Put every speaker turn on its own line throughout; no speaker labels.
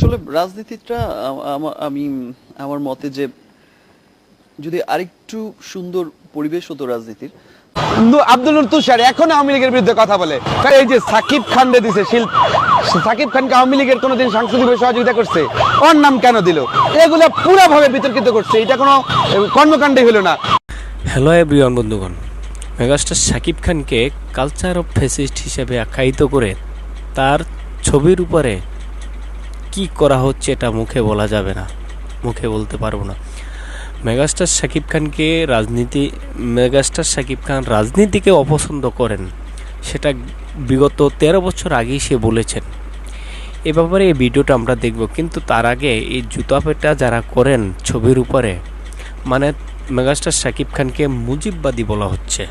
আসলে রাজনীতিটা আমি আমার মতে যে যদি আরেকটু সুন্দর পরিবেশ হতো রাজনীতির।
আব্দুল তুষার এখন আওয়ামী লীগের বিরুদ্ধে কথা বলে। এই যে সাকিব খান রে দিছে শিল্প সাকিব খানকে আওয়ামী লীগের কোনোদিন সাংস্কৃতিক সহযোগিতা করছে ওর নাম কেন দিল? এগুলো পুরোভাবে বিতর্কিত করছে এটা কোনো কর্মকাণ্ডই হলো না।
হ্যালো এভরিওয়ান বন্ধুগণ। মেগাস্টার শাকিব খানকে কালচার অফ ফেসিস্ট হিসেবে আখ্যায়িত করে তার ছবির উপরে কি করা হচ্ছে এটা মুখে বলা যাবে না। মুখে বলতে পারব না। মেগাস্টার শাকিব খানকে রাজনীতি, মেগাস্টার শাকিব খান রাজনীতিকে অপছন্দ করেন, সেটা বিগত তেরো বছর আগেই সে বলেছেন। এ ব্যাপারে এই ভিডিওটা আমরা দেখব, কিন্তু তার আগে এই জুতা পেটা যারা করেন ছবির উপরে মানে মেগাস্টার শাকিব খানকে মুজিববাদী বলা হচ্ছে।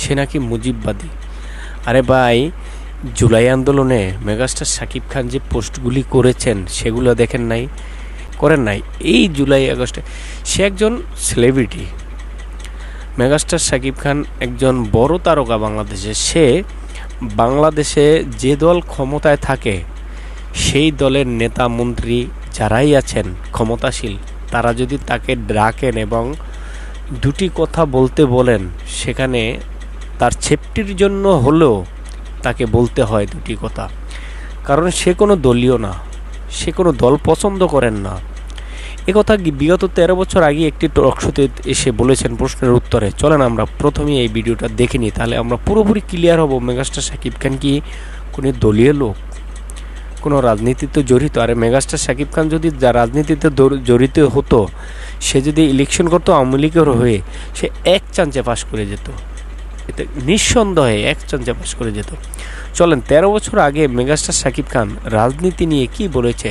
সে নাকি মুজিববাদী। আরে ভাই জুলাই আন্দোলনে মেগাস্টার শাকিব খান যে পোস্টগুলি করেছেন, সেগুলো দেখেন নাই, করেন নাই। এই জুলাই আগস্টে সে একজন সেলিব্রিটি মেগাস্টার শাকিব খান একজন বড় তারকা বাংলাদেশে। সে বাংলাদেশে যে দল ক্ষমতায় থাকে, সেই দলের নেতা মন্ত্রী যারাই আছেন, ক্ষমতাশীল, তারা যদি তাকে ডাকেন এবং দুটি কথা বলতে বলেন, সেখানে তার সেফটির জন্য হলেও তাকে বলতে হয় দুটি কথা। কারণ সে কোনো দলীয় না, সে কোনো দল পছন্দ করেন না। একথা বিগত তেরো বছর আগে একটি টকশোতে এসে বলেছেন প্রশ্নের উত্তরে। চলেন আমরা প্রথমেই এই ভিডিওটা দেখে নিই, তাহলে আমরা পুরোপুরি ক্লিয়ার হব মেগাস্টার শাকিব খান কি কোনো দলীয় লোক? কোনো রাজনীতিতে জড়িত? আরে মেগাস্টার শাকিব খান যদি যা রাজনীতিতে জড়িত হতো, সে যদি ইলেকশন করতো, আওয়ামী লীগের হয়ে সে এক চান্সে পাশ করে যেত। এতে নিঃসন্দেহে এক চান্সে পাশ করে যেত। চলেন তেরো বছর আগে মেগাস্টার শাকিব খান রাজনীতি নিয়ে কি বলেছে?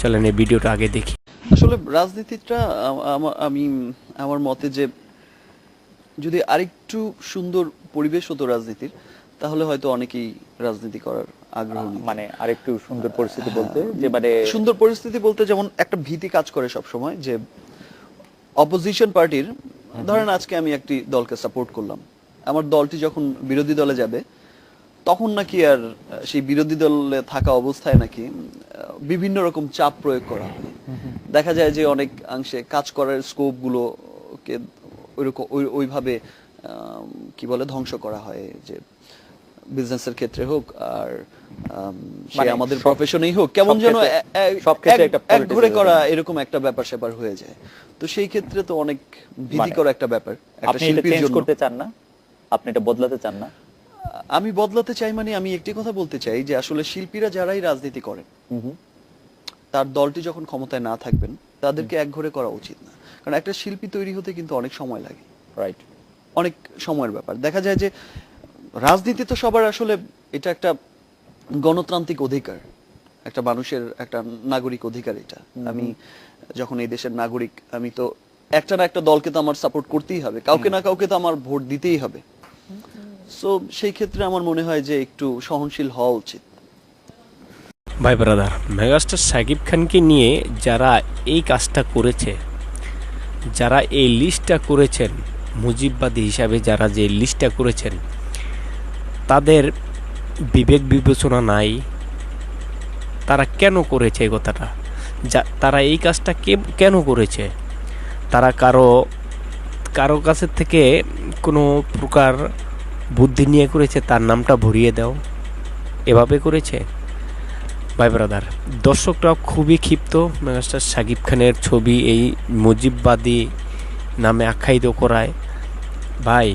চলেন এই ভিডিওটা আগে দেখি।
আসলে রাজনীতিটা আমি আমার মতে যে যদি আরেকটু সুন্দর পরিবেশ হতো রাজনীতির তাহলে হয়তো অনেকেই রাজনীতি করার আগ্রহ
মানে আরেকটু সুন্দর পরিস্থিতি বলতে যে মানে
সুন্দর পরিস্থিতি বলতে যেমন একটা ভীতি কাজ করে সব সময় যে অপোজিশন পার্টির ধরেন আজকে আমি একটি দলকে সাপোর্ট করলাম। আমার দলটি যখন বিরোধী দলে যাবে তখন নাকি আর সেই বিরোধী দলে থাকা অবস্থায় নাকি বিভিন্ন রকম চাপ প্রয়োগ করা হয়। দেখা যায় যে অনেক অংশে কাজ করার স্কোপ গুলোকে ওইরকম ওইভাবে কি বলে ধ্বংস করা হয় যে বিজনেসের ক্ষেত্রে হোক আর সে
মানে
আমাদের প্রফেশনেই হোক কেমন যেন এক-
একটা
এক করা এরকম একটা ব্যাপার স্যাপার হয়ে যায়। তো সেই ক্ষেত্রে তো অনেক ভীতিকর একটা ব্যাপার একটা শিল্পীর জন্য।
করতে চান না? আপনি এটা বদলাতে চান না?
আমি বদলাতে চাই মানে আমি একটি কথা বলতে চাই যে আসলে শিল্পীরা যারাই রাজনীতি করেন তার দলটি যখন ক্ষমতায় না থাকবেন তাদেরকে এক ঘরে করা উচিত না। কারণ একটা শিল্পী তৈরি হতে কিন্তু অনেক সময় লাগে।
রাইট
অনেক সময়ের ব্যাপার। দেখা যায় যে রাজনীতি তো সবার আসলে এটা একটা গণতান্ত্রিক অধিকার। একটা মানুষের একটা নাগরিক অধিকার এটা। আমি যখন এই দেশের নাগরিক আমি তো একটা না একটা দলকে তো আমার সাপোর্ট করতেই হবে। কাউকে না কাউকে তো আমার ভোট দিতেই হবে। সো সেই ক্ষেত্রে আমার মনে হয় যে একটু সহনশীল হওয়া উচিত।
ভাই ব্রাদার, মেগাস্টার সাকিব খানকে নিয়ে যারা এই কাজটা করেছে, যারা এই লিস্টটা করেছেন, মুজিববাদী হিসাবে যারা যে লিস্টটা করেছেন, তাদের বিবেক বিবেচনা নাই, তারা কেন করেছে এই কথাটা? যা, তারা এই কাজটা কে, কেন করেছে? তারা কারও কারও কাছের থেকে কোনো প্রকার বুদ্ধি নিয়ে করেছে, তার নামটা ভরিয়ে দাও। এভাবে করেছে? ভাই ব্রাদার দর্শকরা খুবই ক্ষিপ্ত। মেগাস্টার সাকিব খানের ছবি, এই মুজিববাদী নামে আখ্যায়িত করায়। ভাই,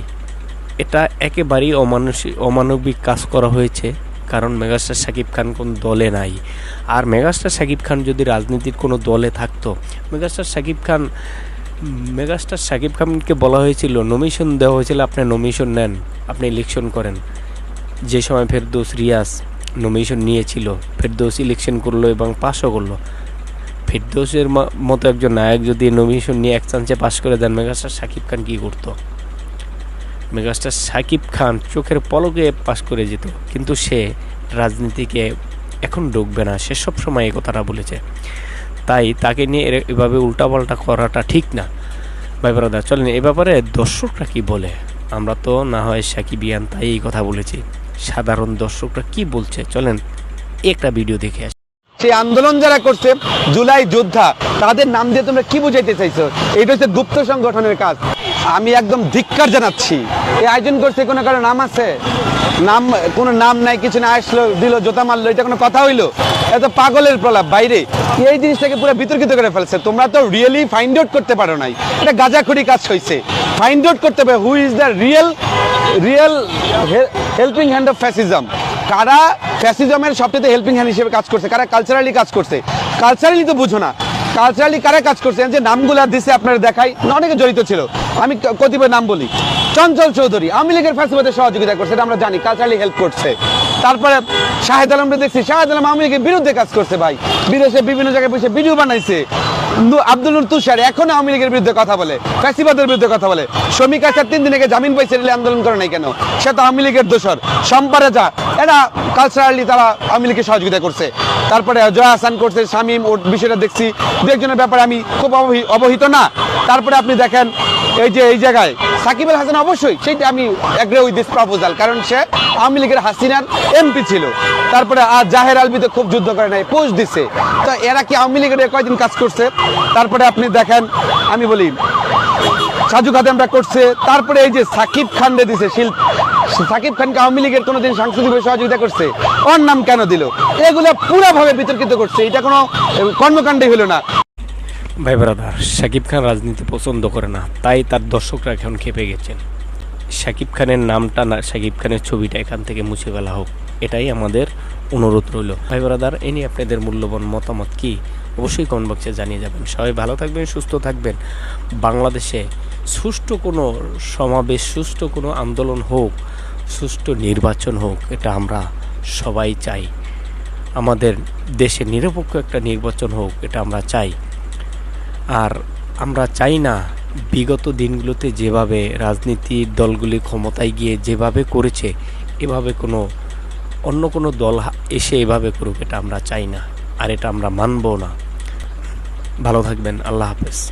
এটা একেবারেই অমানসিক অমানবিক কাজ করা হয়েছে, কারণ মেগাস্টার সাকিব খান কোন দলে নাই। আর মেগাস্টার সাকিব খান যদি রাজনীতির কোনো দলে থাকতো মেগাস্টার সাকিব খান মেগাস্টার সাকিব খানকে বলা হয়েছিল নমিশন দেওয়া হয়েছিল, আপনি নমিশন নেন, আপনি ইলেকশন করেন। যে সময় ফেরদৌস রিয়াজ নমিশন নিয়েছিল, ফেরদৌস ইলেকশন করল এবং পাশও করল। ফেরদৌসের মতো একজন নায়ক যদি নমিশন নিয়ে এক চান্সে পাশ করে দেন, মেগাস্টার সাকিব খান কী করতো? মেগাস্টার সাকিব খান চোখের পলকে পাশ করে যেত, কিন্তু সে রাজনীতিকে এখন ঢুকবে না, সে সব সময় এই কথাটা বলেছে। তাই তাকে নিয়ে এভাবে উল্টাপাল্টা করাটা ঠিক না। ভাই ব্রাদার, চলেন, এ ব্যাপারে দর্শকরা কি বলে? আমরা তো না হয় সাকিবিয়ান, তাই এই কথা বলেছি। সাধারণ দর্শকরা কি বলছে? চলেন, একটা ভিডিও দেখে আসি।
সেই আন্দোলন যারা করছে, জুলাই যোদ্ধা, তাদের নাম দিয়ে তোমরা কি বুঝাইতে চাইছো? এটা হচ্ছে গুপ্ত সংগঠনের কাজ। আমি একদম ধিক্কার জানাচ্ছি। এই আয়োজন করছে কোনো কারও নাম আছে? নাম, কোনো নাম নাই, কিছু না আসলো, দিল, জোতা মারলো, এটা কোনো কথা হইল? এত পাগলের প্রলাপ, বাইরে। এই জিনিসটাকে পুরো বিতর্কিত করে ফেলছে। তোমরা তো রিয়েলি ফাইন্ড আউট করতে পারো নাই। এটা গাজাখুরি কাজ হয়েছে ফাইন্ড আউট করতে হবে who is the real real helping hand of fascism কারা ফ্যাসিজমের সবচেয়ে হেল্পিং হ্যান্ড হিসেবে কাজ করছে? কারা কালচারালি কাজ করছে? কালচারালি তো বুঝো না। কালচারালি কারা কাজ করছেন? যে নামগুলা দিছে আপনারা দেখাই। অনেকে জড়িত ছিল। আমি কতিপয় নাম বলি। চঞ্চল চৌধুরী, আওয়ামী লীগের ফ্যাসিবাদের সহযোগিতা করছে, এটা আমরা জানি কালচারালি হেল্প করছে। তারপরে শাহেদ আলম দেখছি, শাহেদ আলম আওয়ামী লীগের বিরুদ্ধে কাজ করছে ভাই। বিদেশে বিভিন্ন জায়গায় বসে ভিডিও বানাইছে। আব্দুল তুষার এখন আওয়ামী লীগের বিরুদ্ধে কথা বলে, ফ্যাসিবাদের বিরুদ্ধে কথা বলে। শ্রমিক আচার তিন দিন আগে জামিন পাইছে রেলে আন্দোলন করে নাই কেন? সে তো আওয়ামী লীগের দোষর। সম্পারে যা, এরা কালচারালি তারা আওয়ামী লীগকে সহযোগিতা করছে। তারপরে জয়া হাসান করছে, শামীম, ওর বিষয়টা দেখছি। দু একজনের ব্যাপারে আমি খুব অবহিত না। তারপরে আপনি দেখেন, এই যে এই জায়গায় সাকিব আল হাসান অবশ্যই, সেইটা আমি এগ্রে উইথ দিস প্রপোজাল কারণ সে আওয়ামী লীগের হাসিনার এমপি ছিল। তারপরে আর জাহের আলবি তো খুব যুদ্ধ করে নাই পোস্ট দিছে। তো এরা কি আওয়ামী লীগের কয়দিন কাজ করছে? তারপরে আপনি দেখেন, আমি বলি, সাজু খাদেমরা করছে, তারপরে এই যে সাকিব খান রে দিছে শিল্প সাকিব খানকে আওয়ামী লীগের কোনোদিন সাংস্কৃতিক সহযোগিতা করছে, ওর নাম কেন দিল? এগুলো পুরোভাবে বিতর্কিত করছে, এটা কোনো কর্মকাণ্ডই হলো না।
ভাই ব্রাদার শাকিব খান রাজনীতি পছন্দ করে না, তাই তার দর্শকরা এখন খেপে গেছেন। শাকিব খানের নামটা না শাকিব খানের ছবিটা এখান থেকে মুছে ফেলা হোক, এটাই আমাদের অনুরোধ রইল। ভাই ব্রাদার, এ নিয়ে আপনাদের মূল্যবান মতামত কি? অবশ্যই কমেন্ট বক্সে জানিয়ে যাবেন। সবাই ভালো থাকবেন, সুস্থ থাকবেন। বাংলাদেশে সুষ্ঠু কোনো সমাবেশ, সুষ্ঠু কোনো আন্দোলন হোক, সুষ্ঠু নির্বাচন হোক, এটা আমরা সবাই চাই। আমাদের দেশে নিরপেক্ষ একটা নির্বাচন হোক, এটা আমরা চাই। আর আমরা চাই না বিগত দিনগুলোতে যেভাবে রাজনীতির দলগুলি ক্ষমতায় গিয়ে যেভাবে করেছে, এভাবে কোনো অন্য কোনো দল এসে এভাবে করুক, এটা আমরা চাই না। আর এটা আমরা মানবো না। ভালো থাকবেন আল্লাহ হাফেজ।